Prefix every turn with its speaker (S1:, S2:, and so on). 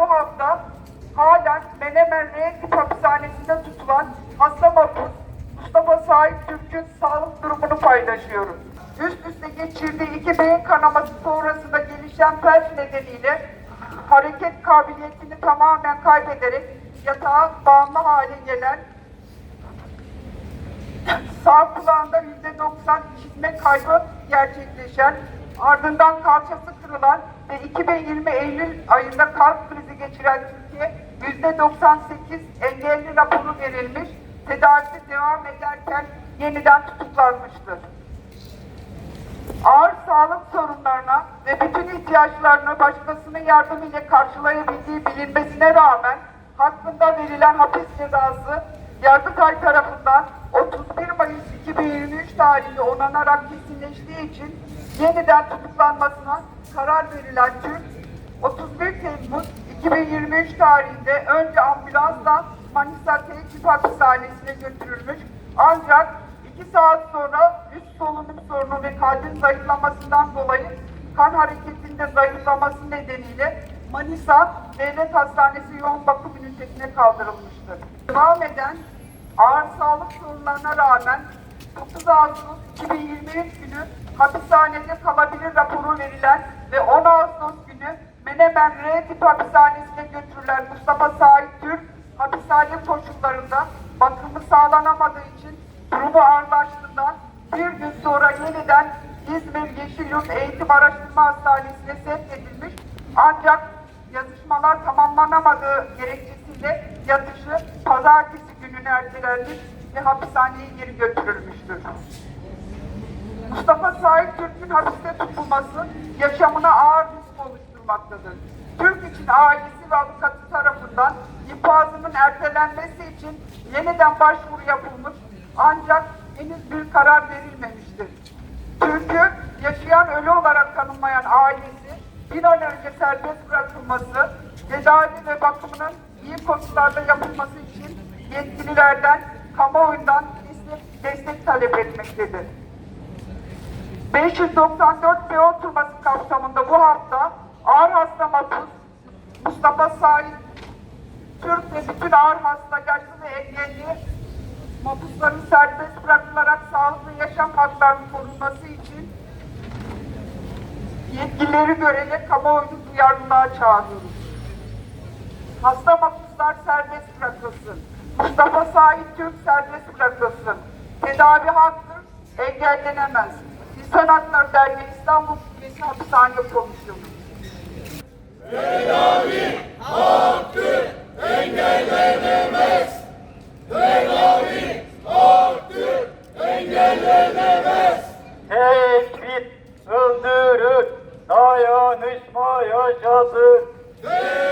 S1: hafta halen Menemen R tip hapishanesinde tutulan hasta mahpus Mustafa Sait Türk'ün sağlık durumunu paylaşıyoruz. Üst üste geçirdiği iki beyin kanaması sonrasında gelişen felç nedeniyle hareket kabiliyetini tamamen kaybederek yatağa bağımlı hale gelen sağ kulağında yüzde doksan işitme kaybı gerçekleşen, ardından kalçası kırılan ve 2020 Eylül ayında kalp krizi geçiren Türkiye yüzde 98 engelli raporu verilmiş, tedavisi devam ederken yeniden tutuklanmıştır. Ağır sağlık sorunlarına ve bütün ihtiyaçlarını başkasının yardımıyla karşılayabildiği bilinmesine rağmen hakkında verilen hapis cezası Yargıtay tarafından 31 Mayıs 2023 tarihinde onanarak kesinleştiği için yeniden tutuklanmasına karar verilen Türk 31 Temmuz 2023 tarihinde önce ambulansla Manisa Teğet Hapishanesi'ne götürülmüş ancak 2 saat sonra üst solunum sorunu ve kalbin zayıflamasından dolayı kan hareketinde zayıflaması nedeniyle Manisa Devlet Hastanesi yoğun bakım ünitesine kaldırılmıştır. Devam eden ağır sağlık sorunlarına rağmen 9 Ağustos 2023 günü hapishanede kalabilir raporu verilen ve 10 Ağustos günü Menemen R tip hapishanesine götürülen Mustafa Sait Türk hapishane koşullarında bakımı sağlanamadığı için durumu ağırlaştığından bir gün sonra yeniden İzmir Yeşilyurt Eğitim Araştırma Hastanesi'ne sevk edilmiş. Ancak yazışmalar tamamlanamadığı gerekçesiyle yatışı pazartesi gününe ertelenmiş ve hapishaneye geri götürülmüştür. Mustafa Sait Türk'ün hapiste tutulması yaşamına ağır risk oluşturmaktadır. Türk için ailesi ve avukatı tarafından infazının ertelenmesi için yeniden başvuru yapılmış ancak henüz bir karar verilmemiştir. Türk'ü yaşayan ölü olarak tanınmayan ailesi bir an önce serbest bırakılması, tedavi ve bakımının iyi koşullarda yapılması için yetkililerden, kamuoyundan destek, talep etmektedir. 594 B oturması kapsamında bu hafta ağır hasta mahpus Mustafa Sait Türk ve bütün ağır hasta, yaşlı ve engelli mahpusların serbest bırakılarak sağlıklı yaşam haklarının korunması için yetkilileri görerek kamuoyunu duyarlılığa çağırıyoruz. Hasta mahpuslar serbest Sait Türk serbest bırakılsın. Tedavi haktır, engellenemez. İnsan Hakları Derneği İstanbul Kulesi Hapishane Komisyonu. Tedavi haktır,
S2: engellenemez. Tedavi haktır, engellenemez. Teşvik öldürür, dayanışma yaşatır. Teşvik